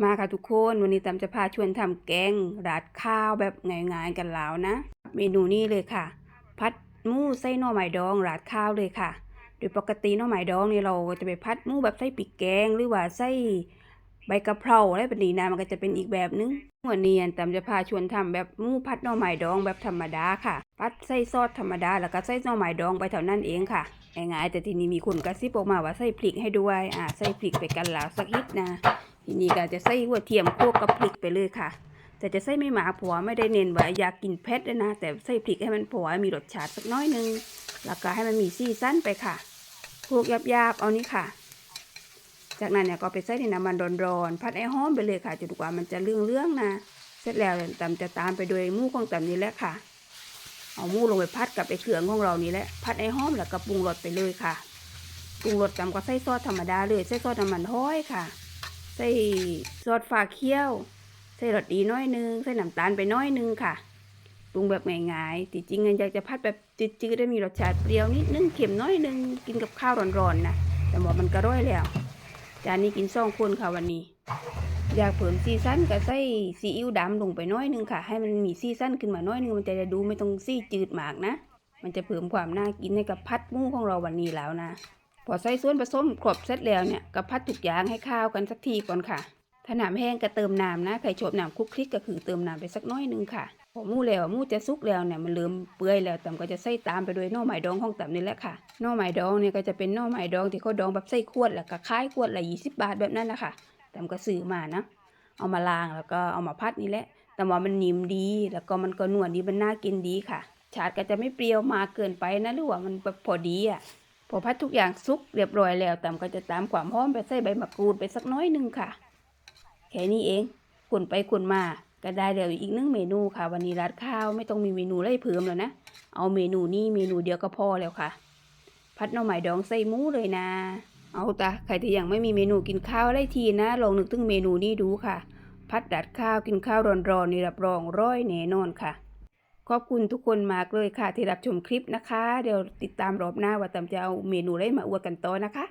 มาค่ะทุกคนวันนี้ตามจะพาชวนทำแกงราดข้าวแบบง่ายๆกันแล้วนะ เมนูนี้เลยค่ะ พัดหมูไส้หน่อไม้ดองราดข้าวเลยค่ะ โดยปกติหน่อไม้ดองนี่เราจะไปพัดหมูแบบไส้ปีกแกง หรือว่าไส้ใบกะเพราอะไรแบบนี้นะมันก็จะเป็นอีกแบบนึงวันนี้ตามจะพาชวนทำแบบหมูพัดหน่อไม้ดองแบบธรรมดาค่ะ พัดไส้ซอสธรรมดาแล้วก็ไส้หน่อไม้ดองไปเท่านั้นเองค่ะง่ายๆแต่ทีนี้มีคนกระซิบออกมาว่าใส่พริกให้ด้วยอ่าใส่พริกไปกันแล้วสักนิดนะ ทีนี้ก็จะใส่หัวเทียมโคกกับพริกไปเลยค่ะ แต่จะใส่ไม่หมาผัวไม่ได้เน้นว่าอยากกินเผ็ดนะ แต่ใส่พริกให้มันผัวมีรสชาติสักน้อยนึงแล้วก็ให้มันมีซีซั่นไปค่ะโคกยาบๆเอานี้ค่ะ จากนั้นเนี่ยก็ไปใส่ในน้ำมันร้อนๆพัดไอ้หอมไปเลยค่ะจนกว่ามันจะเรื่องๆนะ เสร็จแล้วตำจะตามไปโดยมูของตำนี้แหละค่ะ เอาหมูลงไปพัดกับไอเครื่องของเรานี่แหละพัดไอ้หอมแล้วก็ปรุงรสไปเลยค่ะปรุงรสตำก็ใส่ซอสธรรมดาเลยใส่ซอสน้ำมันห้อยค่ะใส่ซอสฟ้าเคี่ยวใส่รสดีน้อยหนึงใส่น้ำตาลไปน้อยหนึงค่ะปรุงแบบง่ายๆจริงอยากจะพัดแบบจืดๆได้มีรสชาติเปรี้ยวนิดนึงเค็มน้อยหนึงกินกับข้าวร้อนๆนะแต่ว่ามันก็ร่อยแล้วจานนี้กินสองคนค่ะวันนี้ อยากเพิ่มซีซั่นก็ใส่ซีอิ๊วดำลงไปน้อยนึงค่ะ ให้มันมีซีซั่นขึ้นมาน้อยนึงมันจะดูไม่ต้องซีจืดมากนะ มันจะเพิ่มความน่ากินให้กับพัดหมูของเราวันนี้แล้วนะ พอใส่ส่วนผสมครบเสร็จแล้วเนี่ยก็พัดทุกอย่างให้ข้าวกันสักทีก่อนค่ะ ถ้าน้ำแห้งก็เติมน้ำนะใครชอบน้ำคลุกคลิกก็คือเติมน้ำไปสักน้อยนึงค่ะพอหมูแล้วหมูจะสุกแล้วเนี่ยมันเริ่มเปื่อยแล้วตำก็จะใส่ตามไปด้วยน่อไม้ดองของต่ำนี่แหละค่ะน่อไม้ดองเนี่ยก็จะเป็นน่อไม้ดองที่เขาดองแบบใส่ขวดแล้วก็ขายขวดละยี่สิบบาทแบบนั้นนะคะ แตำก็ซื้อมานะ เอามาล้างแล้วก็เอามาพัดนี่แหละ แต่ว่ามันนิ่มดี แล้วก็มันก็นวลดี มันน่ากินดีค่ะ ชาติก็จะไม่เปรี้ยวมากเกินไปนะหรือว่ามันแบบพอดีอะ พอพัดทุกอย่างสุกเรียบร้อยแล้วแตามก็จะตามความหอมไปใส่ใบมะกรูดไปสักน้อยหนึงค่ะ แค่นี้เองขุนไปขุนมาก็ได้เดี๋ยวอีกหนึงเมนูค่ะ วันนี้ราดข้าวไม่ต้องมีเมนูอะไรเพิ่มแล้วนะ เอาเมนูนี้เมนูเดียวก็พอแล้วค่ะ พัดหน่อไม้ดองใส่หมูเลยนะ เอาตาใครที่ยังไม่มีเมนูกินข้าวได้ทีนะ ลองนึกถึงเมนูนี้ดูค่ะ พัดดัดข้าวกินข้าวร้อนๆนี่รับรองร้อยแน่นอนค่ะ ขอบคุณทุกคนมากเลยค่ะที่รับชมคลิปนะคะ เดี๋ยวติดตามรอบหน้าว่าตาจะเอาเมนูอะไรมาอวดกันต่อนะคะ